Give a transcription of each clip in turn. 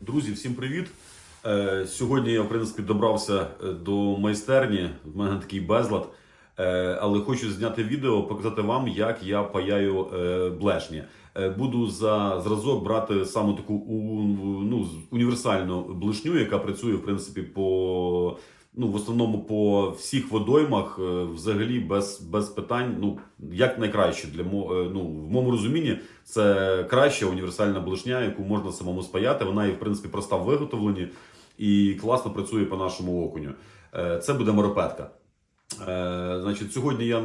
Друзі, всім привіт! Е, Сьогодні я, в принципі, добрався е, до майстерні. В мене такий безлад. Е, Але хочу зняти відео, показати вам, як я паяю блешні. Буду за зразок брати саме таку ну, універсальну блешню, яка працює, в принципі, по. Ну, в основному по всіх водоймах, е, взагалі без, без питань. Ну, як найкраще для е, ну, в моєму розумінні, це краща універсальна блешня, яку можна самому спаяти. Вона і в принципі проста в виготовленні і класно працює по нашому окуню. Е, Це буде моропетка. Е, Значить, сьогодні я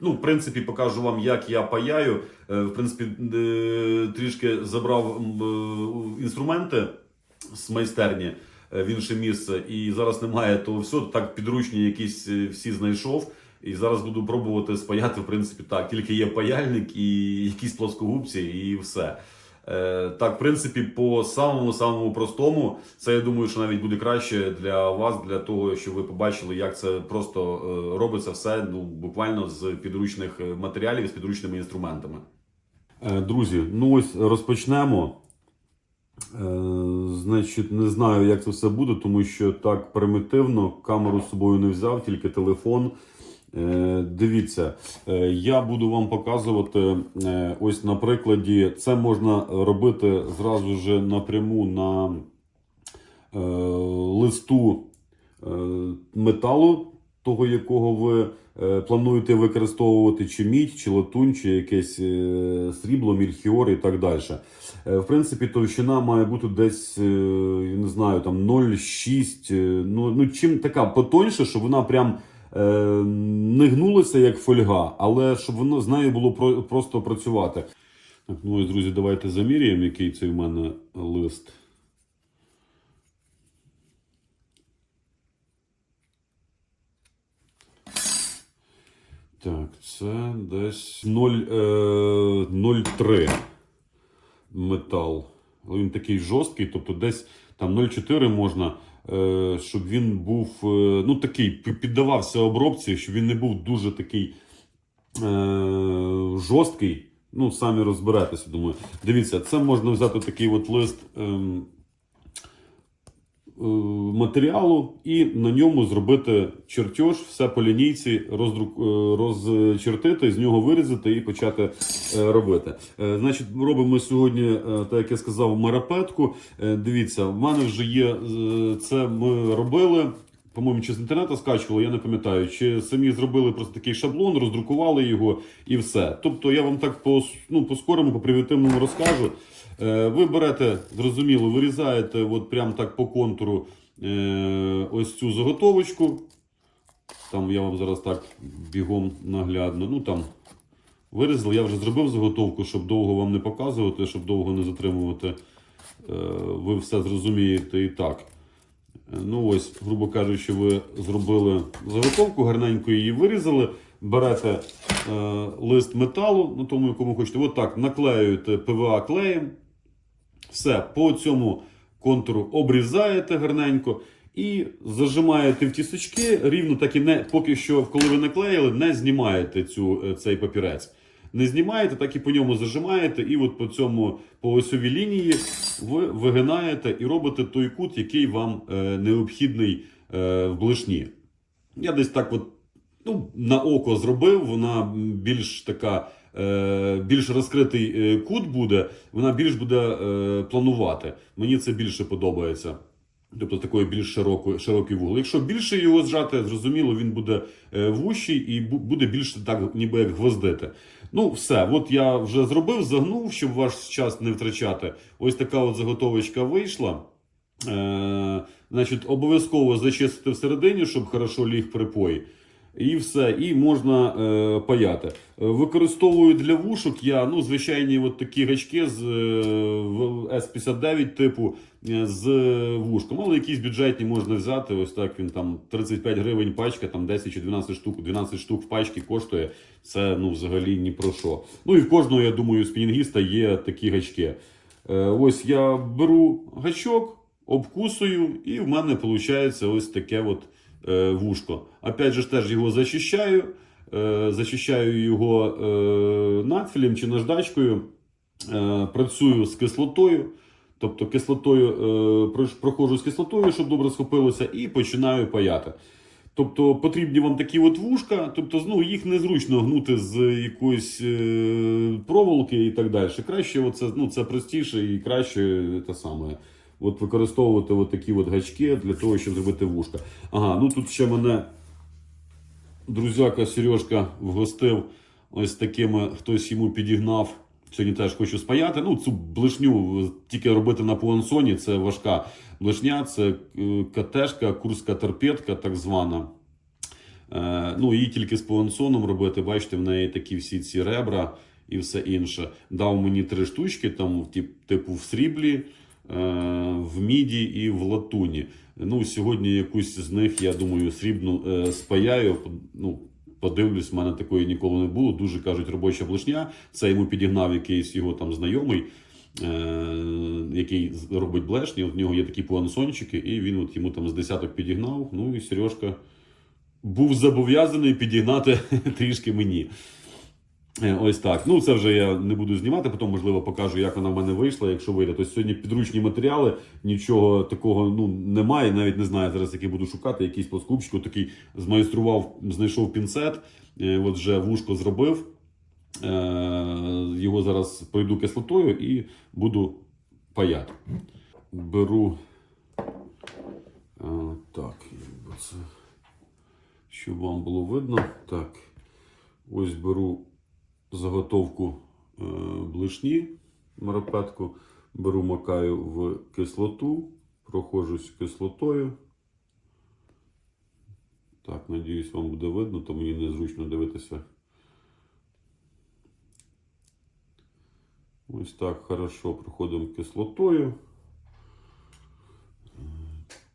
ну, в принципі покажу вам, як я паяю. Е, В принципі, е, трішки забрав е, інструменти з майстерні в інше місце, і зараз немає того всього. Так підручні якісь е, всі знайшов. І зараз буду пробувати спаяти, в принципі, так. Тільки є паяльник і якісь плоскогубці, і все. Е, так, в принципі, по самому самому простому, це я думаю, що навіть буде краще для вас, для того, щоб ви побачили, як це просто е, робиться все ну, буквально з підручних е, матеріалів, з підручними інструментами. Е, друзі, ну ось розпочнемо. Е, значить, не знаю, як це все буде, тому що так примітивно, камеру з собою не взяв, тільки телефон. Е, Дивіться, е, я буду вам показувати ось на прикладі. Це можна робити зразу ж напряму на листу металу, того якого ви е, плануєте використовувати, чи мідь, чи латунь, чи якесь е, срібло, мільхіор і так далі. Е, В принципі, товщина має бути десь, я не знаю, там 0,6, е, ну, ну чим така потоньше, щоб вона прям не гнулася як фольга, але щоб воно з нею було про- просто працювати. Так, ну ось, друзі, давайте заміряємо, який це в мене лист. Так, це десь 0, е, 0,3 метал. Він такий жорсткий, тобто десь там 0,4 можна, е, щоб він був е, ну, такий, піддавався обробці, щоб він не був дуже такий жорсткий. Ну, самі розберетеся, думаю. Дивіться, це можна взяти такий от лист ем, матеріалу і на ньому зробити чертеж, все по лінійці роздрук, е, розчертити, з нього вирізати і почати е, робити. Е, Значить, робимо сьогодні, е, так як я сказав, марапетку. Е, Дивіться, в мене вже є е, це ми робили. По-моєму, чи з інтернету скачували, я не пам'ятаю. Чи самі зробили просто такий шаблон, роздрукували його і все. Тобто я вам так по, ну, по скорому, по примітивному розкажу. Е, Ви берете, зрозуміло, вирізаєте от прям так по контуру е, ось цю заготовочку. Там я вам зараз так бігом наглядно. Ну там вирізали. Я вже зробив заготовку, щоб довго вам не показувати, щоб довго не затримувати. Е, Ви все зрозумієте і так. Ну ось, грубо кажучи, ви зробили заготовку, гарненько її вирізали. Берете е, лист металу, на тому, якому хочете, отак наклеюєте ПВА клеєм. Все, по цьому контуру обрізаєте гарненько і зажимаєте в тісочки, рівно так і не, поки що, коли ви наклеїли, не знімаєте цю, е, цей папірець. Не знімаєте, так і по ньому зажимаєте, і от по цьому по осьовій лінії ви вигинаєте і робите той кут, який вам е, необхідний е, в блишні. Я десь так от ну, на око зробив, вона більш така, більш розкритий е, кут буде, вона більш буде е, планувати. Мені це більше подобається. Тобто такий більш широкий, широкий вугол. Якщо більше його зжати, зрозуміло, він буде е, вущий і буде більше так, ніби як гвоздити. Ну, все, от я вже зробив, загнув, щоб ваш час не втрачати. Ось така от заготовочка вийшла. Е, значить, обов'язково зачистити всередині, щоб хорошо ліг припой. І все, і можна е, паяти. Е, Використовую для вушок я ну, звичайні от такі гачки з е, S59 типу е, з вушком. Але якісь бюджетні можна взяти. Ось так він там 35 гривень пачка, там 10 чи 12 штук, 12 штук в пачці коштує. Це ну, взагалі ні про що. Ну і в кожного, я думаю, спінінгіста є такі гачки. Е, ось я беру гачок, обкусую, і в мене виходить ось таке от е, вушко. Опять же теж його зачищаю, е, зачищаю його е, надфілем чи наждачкою, е, працюю з кислотою. Тобто кислотою проходжу з кислотою, щоб добре схопилося, і починаю паяти. Тобто потрібні вам такі от вушка, тобто ну, їх незручно гнути з якоїсь е, проволоки і так далі. Краще оце, ну, це простіше і краще те саме. От використовувати от такі от гачки для того, щоб зробити вушка. Ага, ну тут ще мене друзяка Сережка вгостив ось такими, хтось йому підігнав. Сьогодні теж хочу спаяти. Ну, цю блишню тільки робити на пуансоні, це важка блишня, це е, катешка, курська торпедка, так звана. Е, ну, її тільки з пуансоном робити. Бачите, в неї такі всі ці ребра і все інше. Дав мені три штучки, там, тип- типу в сріблі, в міді і в латуні. Ну, сьогодні якусь з них, я думаю, срібну е, спаяю. Ну, подивлюсь, в мене такої ніколи не було. Дуже кажуть, робоча блишня. Це йому підігнав якийсь його там знайомий. Е, який робить блешні, от в нього є такі пуансончики, і він от йому там з десяток підігнав. Ну і Сережка був зобов'язаний підігнати трішки мені. Е, Ось так. Ну, це вже я не буду знімати, потім, можливо, покажу, як вона в мене вийшла, якщо вийде. Тобто сьогодні підручні матеріали, нічого такого ну, немає. Навіть не знаю зараз, який буду шукати. Якийсь плоскупчик, такий змайстрував, знайшов пінцет, е, от вже вушко зробив. Е, Його зараз пройду кислотою і буду паяти. Беру. Так, щоб вам було видно. Так, ось беру заготовку е, блишні марапетку, беру, макаю в кислоту, проходжусь кислотою. Так, надіюсь, вам буде видно, то мені незручно дивитися. Ось так хорошо проходимо кислотою.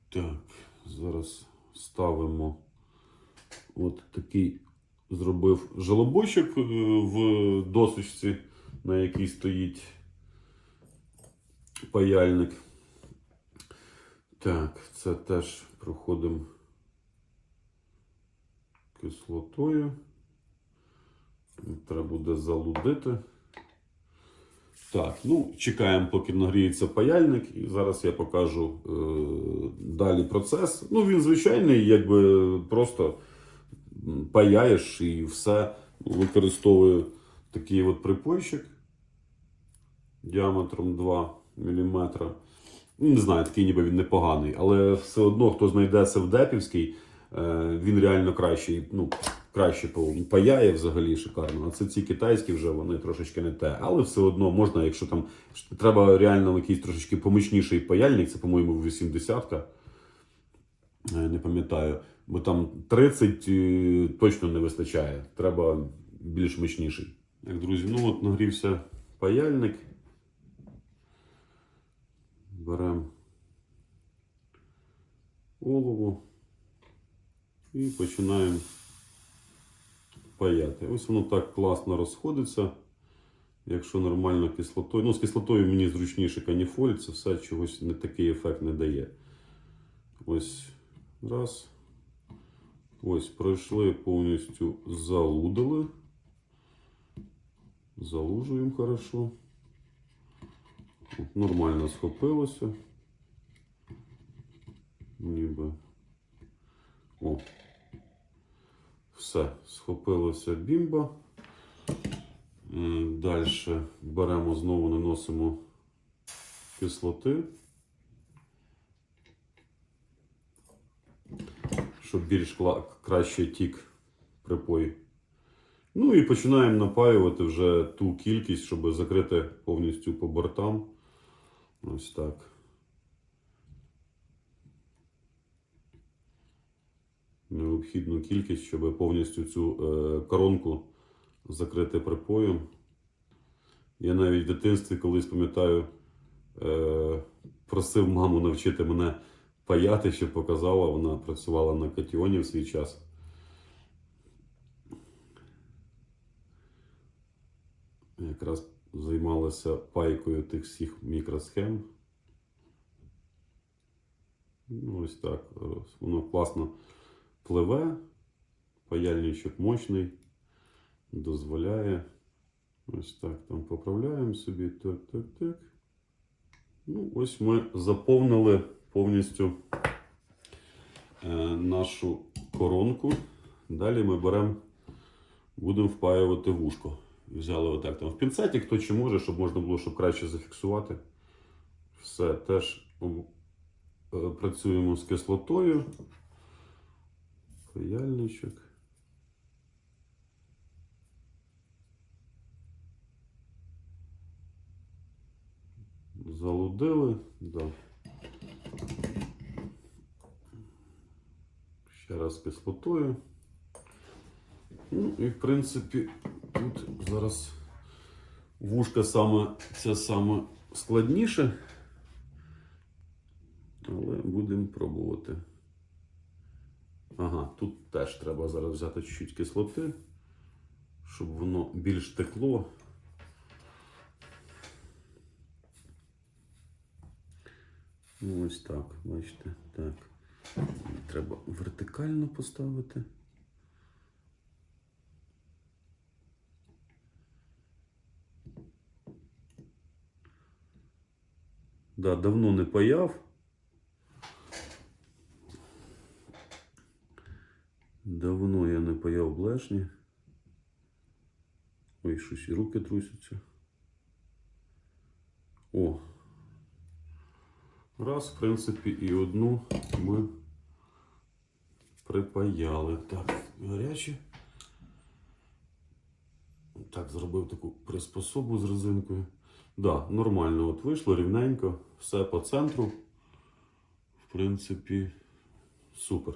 Так, зараз ставимо от такий зробив желобочок е, в досочці, на якій стоїть паяльник. Так, це теж проходимо кислотою. Треба буде залудити. Так, ну, чекаємо, поки нагріється паяльник, і зараз я покажу е, далі процес. Ну, він звичайний, якби просто паяєш і все. Використовую такий от припойчик діаметром 2 мм. Ну, Не знаю, такий ніби він непоганий, але все одно, хто знайде Севдепівський, е, він реально кращий, ну, краще паяє взагалі шикарно. А це ці китайські вже вони трошечки не те. Але все одно можна, якщо там треба реально якийсь трошечки помічніший паяльник, це, по-моєму, 80-ка. Е, Не пам'ятаю, бо там 30 е, точно не вистачає. Треба більш мощніший. Так, друзі, ну от нагрівся паяльник. Беремо олову і починаємо паяти. Ось воно так класно розходиться. Якщо нормально кислотою. Ну, з кислотою мені зручніше каніфоль, це все чогось не такий ефект не дає. Ось раз. Ось пройшли повністю залудили. Залужуємо хорошо. От, нормально схопилося. Ніби. О. Все, схопилося бімба. Далі беремо знову наносимо кислоти, щоб більш краще тік припой. Ну і починаємо напаювати вже ту кількість, щоб закрити повністю по бортам. Ось так. Необхідну кількість, щоб повністю цю е, коронку закрити припоєм. Я навіть в дитинстві колись пам'ятаю, е, просив маму навчити мене паяти, щоб показала. Вона працювала на катіоні в свій час. Якраз займалася пайкою тих всіх мікросхем. Ну, ось так. е, Воно класно пливе, паяльничок мощний дозволяє. Ось так там поправляємо собі. Так, так, так. Ну, ось ми заповнили повністю е, нашу коронку. Далі ми беремо, будемо впаювати вушко. Взяли отак там в пінцеті, хто чи може, щоб можна було, щоб краще зафіксувати. Все, теж е, працюємо з кислотою. Паяльничок. Залудили, да. Ще раз кислотою. Ну і в принципі тут зараз вушка саме це саме складніше. Але будемо пробувати. Ага, тут теж треба зараз взяти чуть-чуть кислоти, щоб воно більш текло. Ну, Ось так, бачите, так. Треба вертикально поставити. Да, давно не паяв. Давно я не паяв блешні. Ой, щось і руки трусяться. О. Раз, в принципі, і одну ми припаяли. Так, гаряче. Так, зробив таку приспособу з резинкою. Да, нормально от вийшло, рівненько, все по центру. В принципі, супер.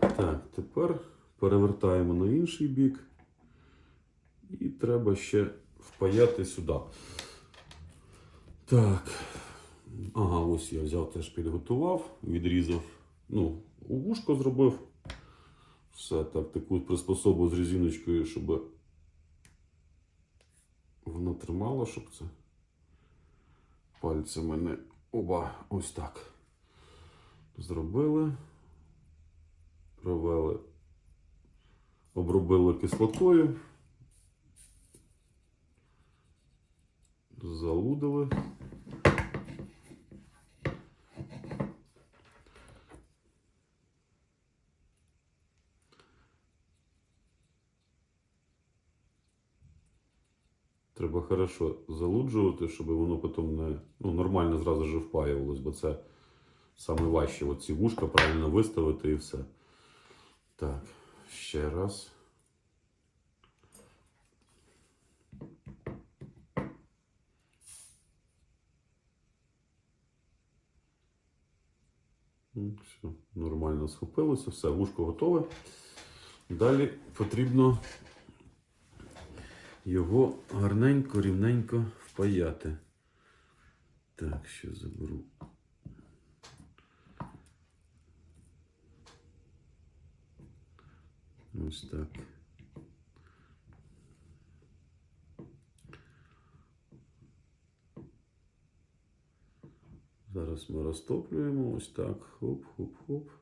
Так, тепер перевертаємо на інший бік. І треба ще впаяти сюди. Так. Ага, ось я взяв теж підготував, відрізав. Ну, вушко зробив. Все так, таку приспособу з резиночкою, щоб воно тримало, щоб це пальцями не. Оба, ось так. Зробили. Провели. Обробили кислотою. Залудили. Треба хорошо залуджувати, щоб воно потім не ну, нормально зразу ж впаювалось, бо це саме важче. От ці вушка правильно виставити і все. Так, ще раз. Ну, Все, нормально схопилося, все, вушко готове. Далі потрібно його гарненько, рівненько впаяти. Так, ще заберу. Ось так. Зараз ми розтоплюємо ось так. Хоп-хоп-хоп.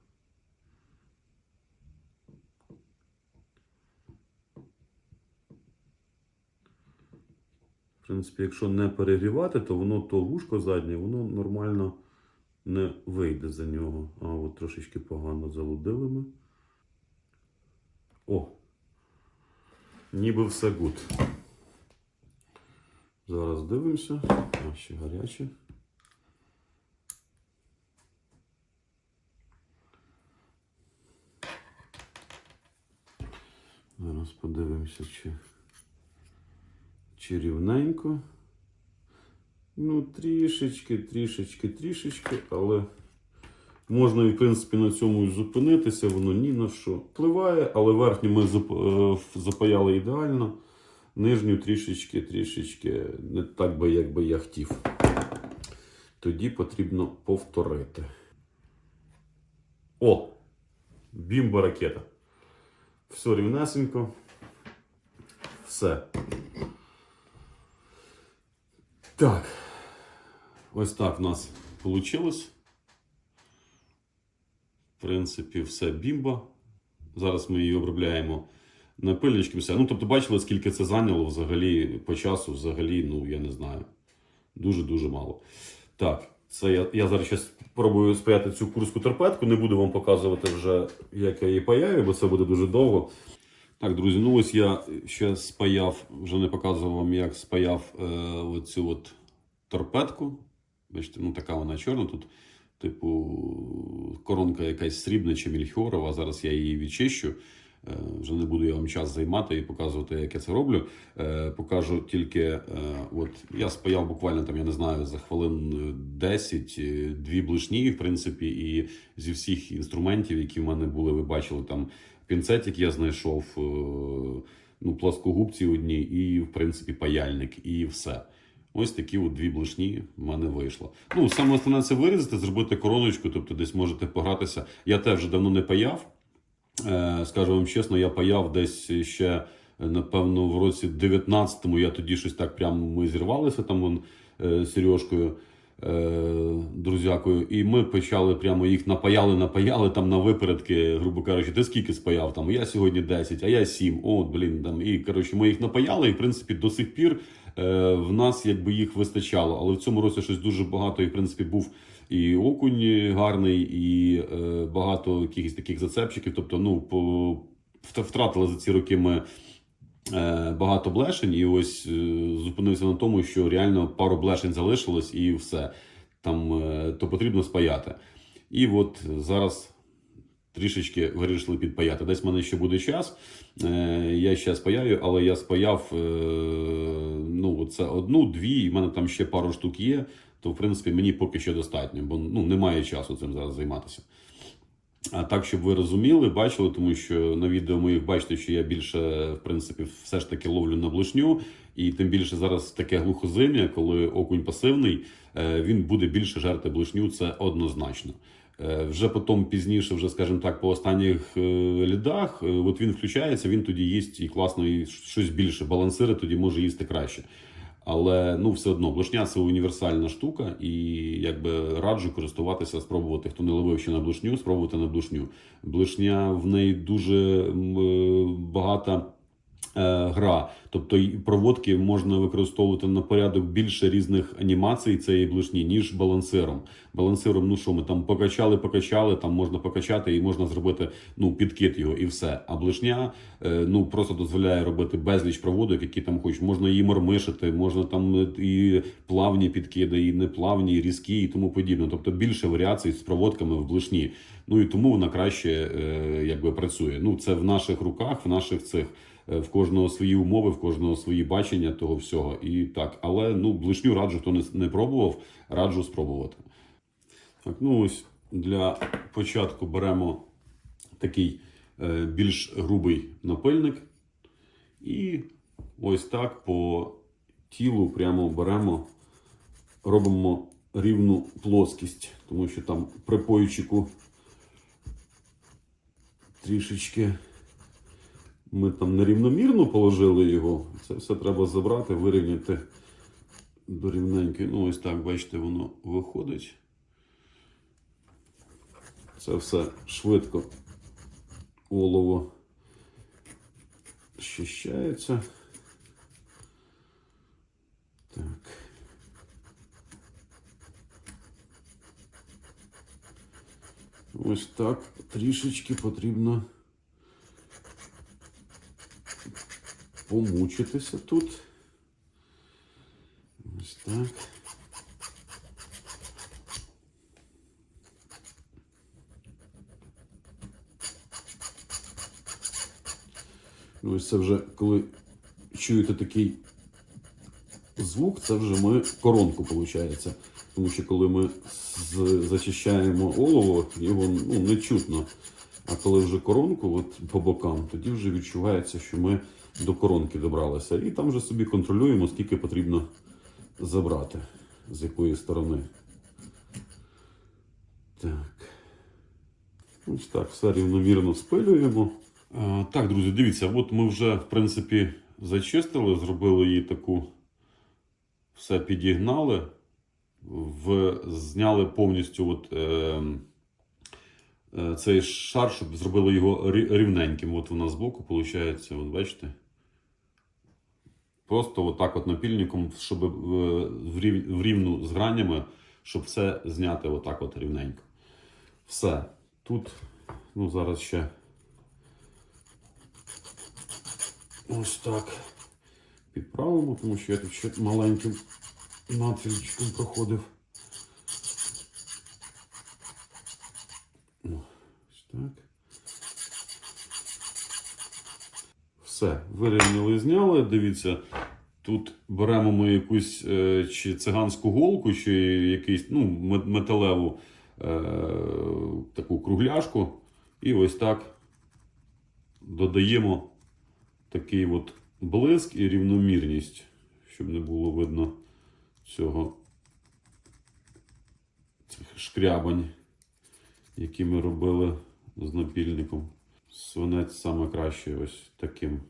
Принципі, якщо не перегрівати, то воно то вушко заднє, воно нормально не вийде за нього. А от трошечки погано залудили ми. О! Ніби все гуд. Зараз дивимося. А, ще гаряче. Зараз подивимося, чи, чи рівненько. Ну, трішечки, трішечки, трішечки, але можна, в принципі, на цьому і зупинитися, воно ні на що впливає, але верхню ми е, запаяли ідеально. Нижню трішечки, трішечки не так би, як би я хотів. Тоді потрібно повторити. О! Бімба ракета. Все рівнесенько. Все. Так. Ось так в нас вийшло. В принципі, все бімба. Зараз ми її обробляємо напильничком. Все. Ну, тобто, бачили, скільки це зайняло взагалі по часу, взагалі, ну, я не знаю. Дуже-дуже мало. Так, це я, я зараз ще спробую спаяти цю курську торпедку. Не буду вам показувати вже, як я її паяю, бо це буде дуже довго. Так, друзі, ну ось я ще спаяв, вже не показував вам, як спаяв е, оцю от торпедку. Бачите, ну така вона чорна. Тут, типу, коронка якась срібна чи мільхіорова. Зараз я її відчищу. Е, вже не буду я вам час займати і показувати, як я це роблю. Е, покажу тільки, е, от я спаяв буквально там, я не знаю, за хвилин 10 е, дві блишні, в принципі, і зі всіх інструментів, які в мене були, ви бачили там пінцетик я знайшов, е, ну, пласкогубці одні, і, в принципі, паяльник, і все. Ось такі от дві блишні в мене вийшло. Ну, саме основне це вирізати, зробити короночку, тобто десь можете погратися. Я теж вже давно не паяв. Е, Скажу вам чесно, я паяв десь ще, напевно, в році 19-му. Я тоді щось так прямо ми зірвалися там вон, е, Сережкою, друзякою, і ми почали прямо їх напаяли, напаяли там на випередки, грубо кажучи, ти скільки спаяв там? Я сьогодні 10, а я 7. О, блін, там. І коротше, ми їх напаяли, і в принципі до сих пір е, в нас якби їх вистачало. Але в цьому році щось дуже багато, і в принципі був і окунь гарний, і е, багато якихось таких зацепчиків. Тобто, ну, по, вт- втратили за ці роки ми е, багато блешень, і ось е, зупинився на тому, що реально пару блешень залишилось і все. Там е, то потрібно спаяти. І от зараз трішечки вирішили підпаяти. Десь в мене ще буде час. Е, я ще спаяю, але я спаяв е, ну, це одну, дві, і в мене там ще пару штук є. То, в принципі, мені поки що достатньо, бо ну, немає часу цим зараз займатися. А так, щоб ви розуміли, бачили, тому що на відео моїх бачите, що я більше, в принципі, все ж таки ловлю на блишню, і тим більше зараз таке глухозим'я, коли окунь пасивний, е, він буде більше жерти блишню, це однозначно. Е, Вже потім пізніше, вже скажімо так, по останніх е, лідах, от він включається, він тоді їсть і класно, і щось більше. Балансири тоді може їсти краще. Але ну все одно блишня це універсальна штука, і якби раджу користуватися, спробувати, хто не ловив ще на блошню, спробувати на блошню. Блишня в неї дуже е, багата гра. Тобто проводки можна використовувати на порядок більше різних анімацій цієї блишні, ніж балансиром. Балансиром, ну що ми там покачали, покачали, там можна покачати і можна зробити ну, підкид його і все. А блишня е, ну, просто дозволяє робити безліч проводок, які там хочеш. Можна її мормишити, можна там е, і плавні підкиди, і неплавні, і різкі, і тому подібне. Тобто більше варіацій з проводками в блишні. Ну і тому вона краще е, якби працює. Ну, це в наших руках, в наших цих. Е, В кожного свої умови, в кожного свої бачення того всього. І так, але ну блишню раджу, хто не, не пробував, раджу спробувати. Так, ну ось для початку беремо такий е, більш грубий напильник. І ось так по тілу прямо беремо, робимо рівну плоскість, тому що там при пойчику трішечки ми там нерівномірно положили його. Це все треба забрати, вирівняти до рівненької. Ну, ось так, бачите, воно виходить. Це все швидко олово щищається. Так. Ось так трішечки потрібно помучитися тут. Ось так. Ну, Ось це вже коли чуєте такий звук, це вже ми коронку виходить. Тому що коли ми зачищаємо олово, його ну, не чутно. А коли вже коронку от, по бокам, тоді вже відчувається, що ми до коронки добралися. І там вже собі контролюємо, скільки потрібно забрати, з якої сторони. Так. Ось так, все рівномірно спилюємо. А, так, друзі, дивіться, от ми вже, в принципі, зачистили, зробили її таку, все підігнали, в, зняли повністю от, е, е, цей шар, щоб зробили його рівненьким. От вона збоку, виходить, от бачите. просто отак от напільником, щоб е, в рівну з гранями, щоб все зняти отак от рівненько. Все. Тут, ну зараз ще. Ось так. Підправимо, тому що я тут ще маленьким надфільчиком проходив. О, Ось так. Все, вирівняли, зняли. Дивіться, тут беремо ми якусь е, чи циганську голку, чи якийсь ну, металеву е, таку кругляшку. І ось так додаємо такий от блиск і рівномірність, щоб не було видно цього цих шкрябань, які ми робили з напільником. Свинець саме краще ось таким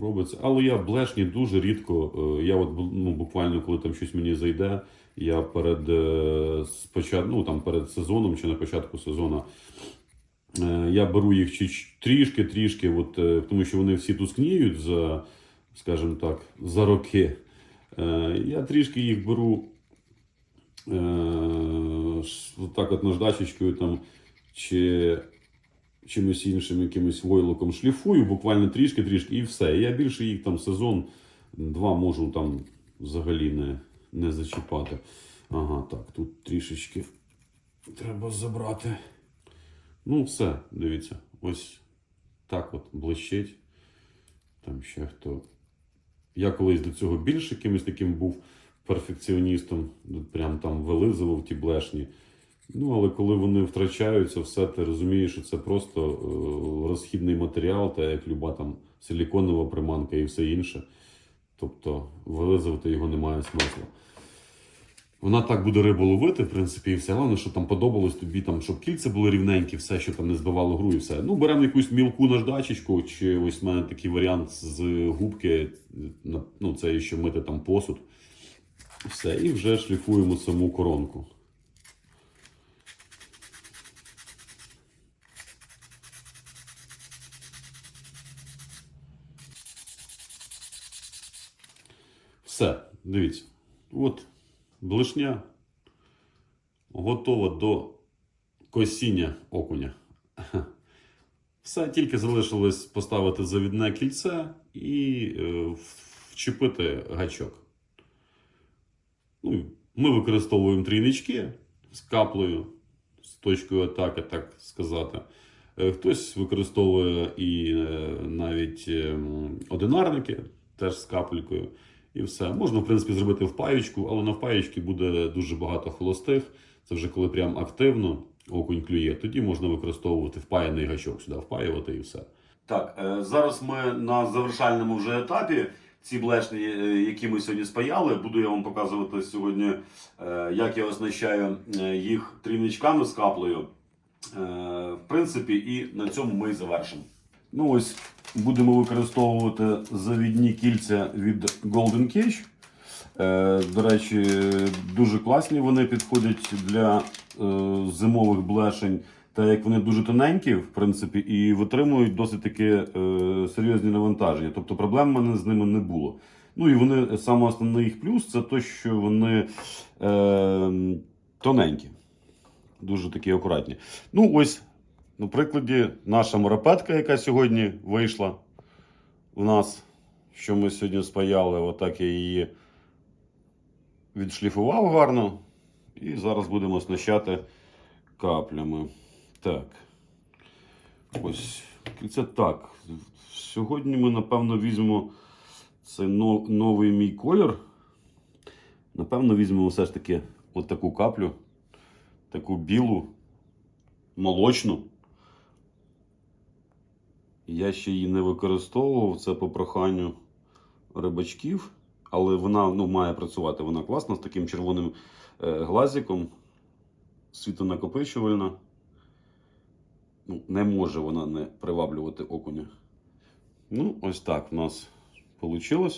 робиться. Але я блешні дуже рідко. е, Я от ну, буквально, коли там щось мені зайде, я перед, е, спочат- ну, там, перед сезоном чи на початку сезону Е, Я беру їх трішки, трішки, от, е, тому що вони всі тускніють за, скажімо так, за роки. Е, Я трішки їх беру е, так от наждачечкою там, чи чимось іншим, якимось войлоком шліфую, буквально трішки-трішки і все. Я більше їх там сезон, два можу там взагалі не, не зачіпати. Ага, так, тут трішечки треба забрати. Ну, все, дивіться, ось так от блищить. Там ще хто. Я колись до цього більше якимось таким був перфекціоністом, прям там вилизував ті блешні. Ну, але коли вони втрачаються, все, ти розумієш, що це просто е, розхідний матеріал, та як люба там силіконова приманка і все інше. Тобто вилизувати його немає смисла. Вона так буде рибу ловити, в принципі, і все. Головне, щоб там подобалось тобі, там, щоб кільця були рівненькі, все, що там не збивало гру, і все. Ну, беремо якусь мілку наждачечку, чи ось в мене такий варіант з губки, ну, це ще мити там посуд. Все, і вже шліфуємо саму коронку. Все, дивіться. От блишня готова до косіння окуня. Все, тільки залишилось поставити завідне кільце і е, вчепити гачок. Ну, ми використовуємо трійнички з каплею, з точкою атаки, так сказати. Е, Хтось використовує і е, навіть е, одинарники, теж з капелькою. І все. Можна, в принципі, зробити в паєчку, але на впаєчці буде дуже багато холостих. Це вже коли прям активно окунь клює, тоді можна використовувати впаяний гачок сюди, впаювати і все. Так, е, зараз ми на завершальному вже етапі. Ці блешні, е, які ми сьогодні спаяли, буду я вам показувати сьогодні, е, як я оснащаю їх трійничками з каплею. В принципі, і на цьому ми завершимо. Ну ось будемо використовувати завідні кільця від Golden Cage. Е, До речі, дуже класні вони підходять для е, зимових блешень, так як вони дуже тоненькі, в принципі, і витримують досить таки е, серйозні навантаження. Тобто проблем в мене з ними не було. Ну і вони саме основний їх плюс це те, що вони е, тоненькі, дуже такі акуратні. Ну, ось, на прикладі, наша морапетка, яка сьогодні вийшла у нас, що ми сьогодні спаяли, отак я її відшліфував гарно. І зараз будемо оснащати каплями. Так. Ось. Це так. Сьогодні ми, напевно, візьмемо цей новий мій колір. Напевно, візьмемо все ж таки от таку каплю, таку білу, молочну. Я ще її не використовував, це по проханню рибачків, але вона ну, має працювати. Вона класна з таким червоним е, глазиком, світонакопичувальна. Ну, не може вона не приваблювати окуня. Ну, ось так в нас вийшло.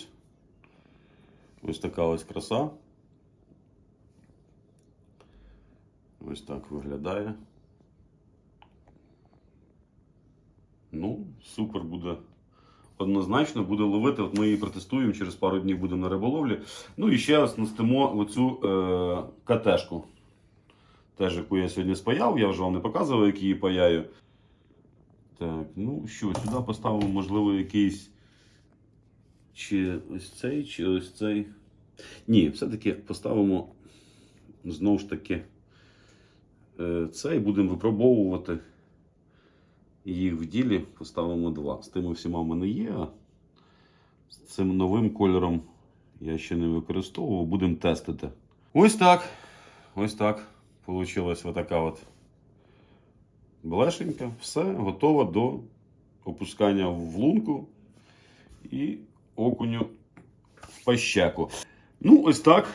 Ось така ось краса. Ось так виглядає. Ну, супер буде однозначно буде ловити. От ми її протестуємо, через пару днів будемо на риболовлі. Ну і ще оснастимо оцю е, катешку. Теж, яку я сьогодні спаяв, я вже вам не показував, як її паяю. Так, ну що, сюди поставимо, можливо, якийсь. Чи ось цей, чи ось цей. Ні, все-таки поставимо знову ж таки е, цей, будемо випробовувати їх в ділі. Поставимо два. З тими всіма в мене є. а З цим новим кольором я ще не використовував, будемо тестити. Ось так. Ось так. Получилась отака от блешенька. Все, готово до опускання в лунку і окуню в пащеку. Ну, ось так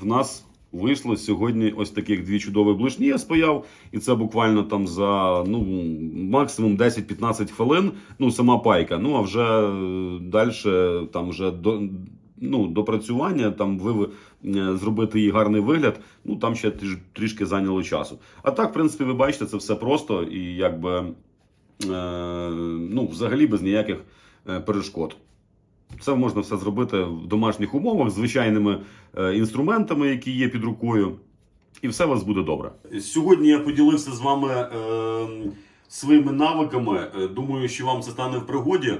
в нас вийшло сьогодні ось таких дві чудові блишні я спаяв. І це буквально там за ну, максимум 10-15 хвилин. Ну, сама пайка. Ну, а вже далі там вже до. Ну, допрацювання, там ви е, зробити їй гарний вигляд, ну там ще трішки зайняло часу. А так, в принципі, ви бачите, це все просто і якби е, ну, взагалі без ніяких е, перешкод. Це можна все зробити в домашніх умовах, звичайними е, інструментами, які є під рукою, і все у вас буде добре. Сьогодні я поділився з вами е, своїми навиками. Е, Думаю, що вам це стане в пригоді.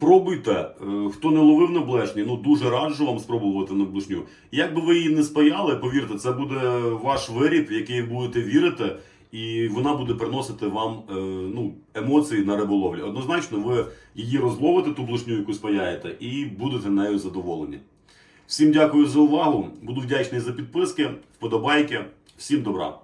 Пробуйте, Е, хто не ловив на блешні, ну дуже раджу вам спробувати на блешню. Як би ви її не спаяли, повірте, це буде ваш виріб, в який будете вірити, і вона буде приносити вам е, ну, емоції на риболовлі. Однозначно, ви її розловите, ту блешню, яку спаяєте, і будете нею задоволені. Всім дякую за увагу. Буду вдячний за підписки, вподобайки. Всім добра!